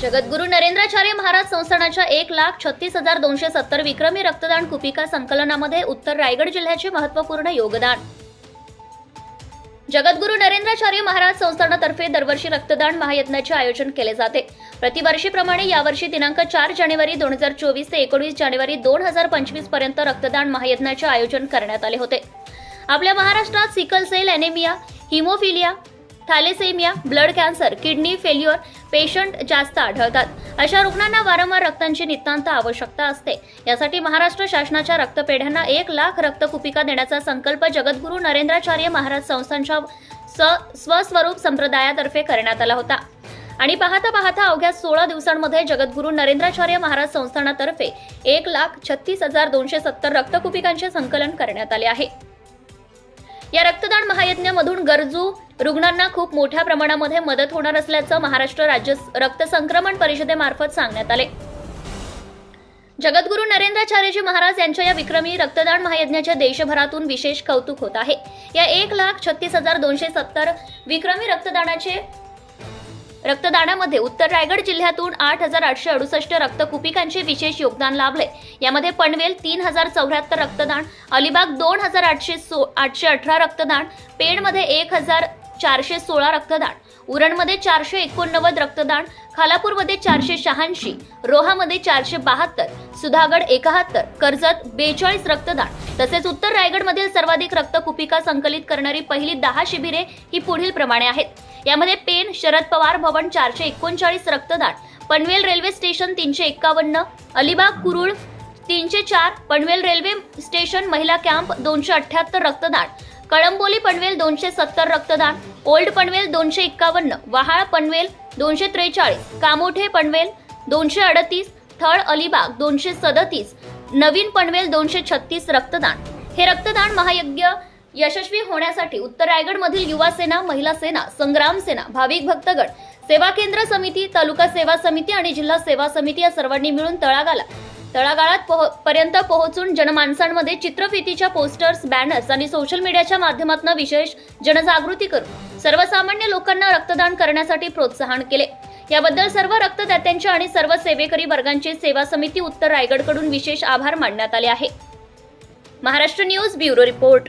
जगद्गुरू नरेंद्राचार्य महाराज संस्थानाच्या एक लाख छत्तीस हजार दोनशे सत्तर विक्रमी रक्तदान कुपिका संकलनामध्ये उत्तर रायगड जिल्ह्याचे महत्त्वपूर्ण योगदान. जगद्गुरू नरेंद्राचार्य महाराज संस्थानातर्फे दरवर्षी रक्तदान महायज्ञाचे आयोजन केले जाते. प्रतिवर्षीप्रमाणे यावर्षी दिनांक चार जानेवारी दोन हजार चोवीस ते एकोणीस जानेवारी दोन हजार पंचवीसपर्यंत रक्तदान महायज्ञाचे आयोजन करण्यात आले होते. आपल्या महाराष्ट्रात sickle cell anaemia haemophilia thalassaemia blood cancer kidney failure patient जास्त आढळतात. अशा रुग्णांना वारंवार रक्तांची नितांत आवश्यकता असते. यासाठी महाराष्ट्र शासनाच्या रक्तपेढ्यांना एक लाख रक्तकुपिका देण्याचा संकल्प जगद्गुरू नरेंद्राचार्य महाराज संस्थांच्या स्वस्वरूप संप्रदायातर्फे करण्यात आला होता. आणि पाहता पाहता अवघ्या सोळा दिवसांमध्ये जगद्गुरू नरेंद्राचार्य महाराज संस्थानातर्फे एक लाख छत्तीस हजार दोनशे सत्तर रक्तकुपिकांचे संकलन करण्यात आले आहे. या रक्तदान महायज्ञामधून गरजू रुग्णांना खूप मोठ्या प्रमाणामध्ये मदत होणार असल्याचं महाराष्ट्र राज्य रक्त संक्रमण परिषदेमार्फत सांगण्यात आले. जगद्गुरू नरेंद्राचार्यजी महाराज यांच्या या विक्रमी रक्तदान महायज्ञाच्या देशभरातून विशेष कौतुक होत आहे. या एक लाख छत्तीस हजार दोनशे सत्तर विक्रमी रक्तदानाचे रक्तदानामध्ये उत्तर रायगड जिल्ह्यातून आठ हजार आठशे अडुसष्ट रक्तकुपिकांचे विशेष योगदान लाभले. यामध्ये पनवेल तीन हजार चौऱ्याहत्तर रक्तदान अलिबाग दोन हजार आठशे सो आठशे अठरा रक्तदान पेणमध्ये एक हजार चारशे सोळा रक्तदान उरणमध्ये चारशे एकोणनव्वद रक्तदान खालापूरमध्ये चारशे शहाऐंशी रोहामध्ये चारशे बहात्तर सुधागड एकाहत्तर कर्जत बेचाळीस रक्तदान. तसेच उत्तर रायगडमधील सर्वाधिक रक्तकुपिका संकलित करणारी पहिली दहा शिबिरे ही पुढील प्रमाणे आहेत. यामध्ये पेन शरद पवार भवन चारशे एकोणचाळीस रक्तदान पनवेल रेल्वे स्टेशन तीनशे एक्कावन्न अलिबाग कुरुळ तीनशे चार पनवेल रेल्वे स्टेशन महिला कॅम्प दोनशे अठ्याहत्तर रक्तदान कळंबोली पनवेल दोनशे सत्तर रक्तदान ओल्ड पनवेल दोनशे एक्कावन्न वहाळ पनवेल दोनशे त्रेचाळीस कामोठे पनवेल दोनशे अडतीस थळ अलिबाग दोनशे सदतीस नवीन पनवेल दोनशे छत्तीस रक्तदान. हे रक्तदान महायज्ञ यशस्वी होण्यासाठी उत्तर रायगडमधील युवा सेना महिला सेना संग्राम सेना भाविक भक्तगण सेवा केंद्र समिती तालुका सेवा समिती आणि जिल्हा सेवा समिती या सर्वांनी मिळून तळागाला तळागाळात पोह पर्यंत पोहोचून जनमानसांमध्ये चित्रफितीच्या पोस्टर्स बॅनर्स आणि सोशल मीडियाच्या माध्यमातून विशेष जनजागृती करून सर्वसामान्य लोकांना रक्तदान करण्यासाठी प्रोत्साहन केले. याबद्दल सर्व रक्तदात्यांचे आणि सर्व सेवेकरी वर्गांचे सेवा समिती उत्तर रायगडकडून विशेष आभार मानण्यात आले आहे. Maharashtra news bureau report.